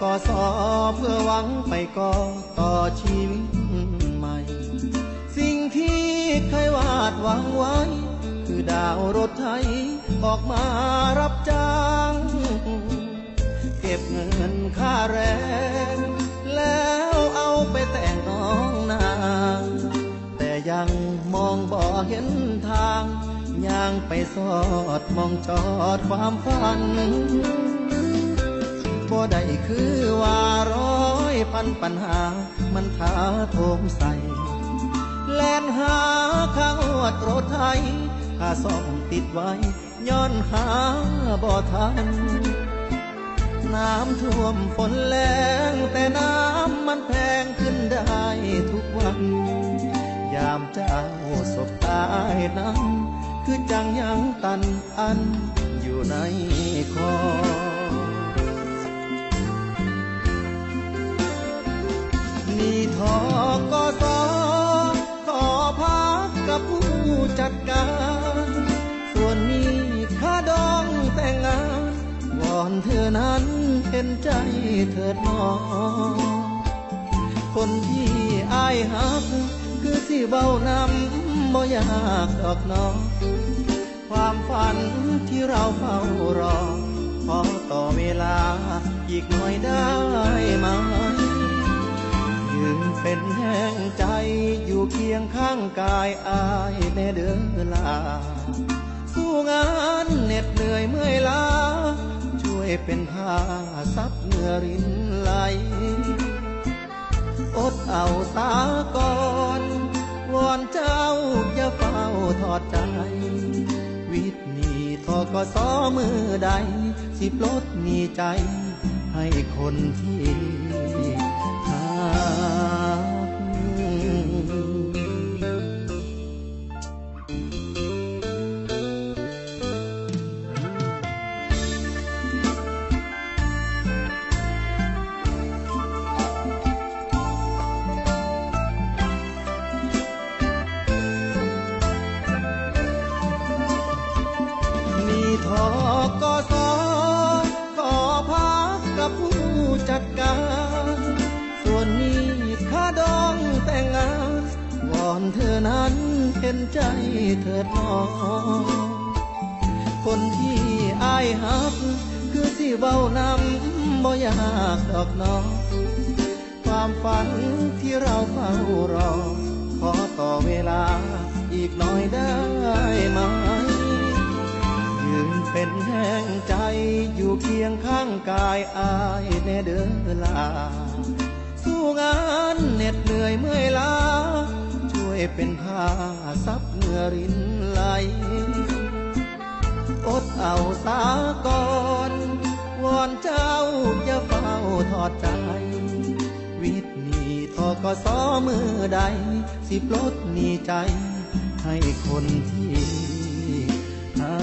กสอเพื่อหวังไปก่อต่อชีวิตใหม่ สิ่งที่เคยวาดหวังไว้ คือดาวรถไถออกมารับจ้าง เก็บเงินค่าแรง แล้วเอาไปแต่งน้องนางแต่ยังมองบ่เห็นทางย่างไปสอดมองจอดความฝัน บ่ได้คือว่าร้อยพันปัญหา มันท้าโถมใส่แล่นหาข้างอวดรถไทยค่าซ่อมติดไว้ ย้อนหาบ่ทัน น้ำท่วมฝนแรงแต่น้ำมันแพงขึ้นได้ทุกวัน ยามเจ้าสบตายนั้นคือจังยังตันอันอยู่ในคอ จัดการส่วนนี้ค่าดองแต่งงานวอนเธอนั้นเห็นใจเถิดน้องคนที่อายหักคือสิเบานำบ่อยากดอกน้องความฝันที่เราเฝ้ารอขอต่อเวลาอีกหน่อยได้ไหม เป็นแห่งใจอยู่เคียงข้างกายอายในเดือนลา สู้งานเหน็ดเหนื่อยเมื่อยล้า ช่วยเป็นผ้าซับเหงื่อรินไหล อดเอาสาก่อนวอนเจ้าอย่าเฝ้าทอดใจ วิทนีทอกสอมือใด สิปลดหนีใจให้คนที่ เธอนั้นเห็นใจเถิดน้องคนที่อายหัก คือสิเบานำบ่อยากดอกน้องความฝันที่เราเฝ้ารอ ขอต่อเวลาอีกหน่อยได้ไหม ยืนเป็นแห่งใจอยู่เคียงข้างกายอายในเดินลา สู้งานเหน็ดเหนื่อยเมื่อยล้า ยเป็นผ้าซับเหงื่อรินไหล อดเอาสากอนวอนเจ้าอย่าเฝ้าทอดใจ วิทนีทอกสอมือใด สิปลดหนีใจ ให้คนที่หา